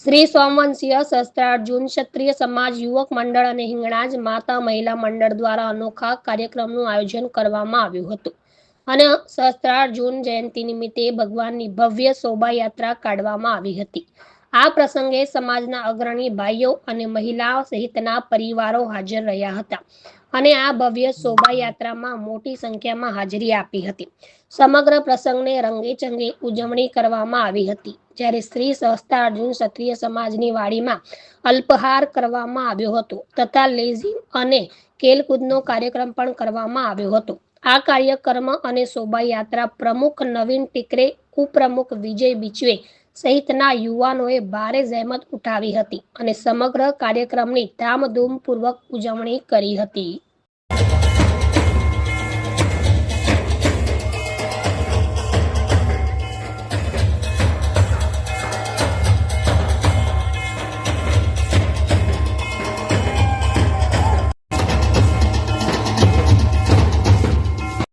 શ્રી સોમવંશીય શસ્ત્રાર્જુન ક્ષત્રિય સમાજ યુવક મંડળ અને હિંગણાજ માતા મહિલા મંડળ દ્વારા અનોખા કાર્યક્રમનું આયોજન કરવામાં આવ્યું હતું. અને શસ્ત્રાર્જુન જયંતિ નિમિત્તે ભગવાનની ભવ્ય શોભાયાત્રા કાઢવામાં આવી હતી. આ પ્રસંગે સમાજના અગ્રણી ભાઈઓ અને મહિલાઓ સહિતના પરિવારો હાજર રહ્યા હતા અને આ ભવ્ય શોભાયાત્રામાં મોટી સંખ્યામાં હાજરી આપી હતી. સમગ્ર પ્રસંગને રંગેચંગે ઉજવણી કરવામાં આવી હતી. જ્યારે શ્રી અર્જુન ક્ષત્રિય સમાજની વાડીમાં અલ્પહાર કરવામાં આવ્યો હતો તથા લેઝિમ અને ખેલકૂદનો કાર્યક્રમ પણ કરવામાં આવ્યો હતો. આ કાર્યક્રમ અને શોભાયાત્રા પ્રમુખ નવીન ટીકરે ઉપપ્રમુખ વિજય બિચવે સહિતના યુવાનોએ ભારે જહેમત ઉઠાવી હતી અને સમગ્ર કાર્યક્રમની ધામધૂમપૂર્વક ઉજવણી કરી હતી.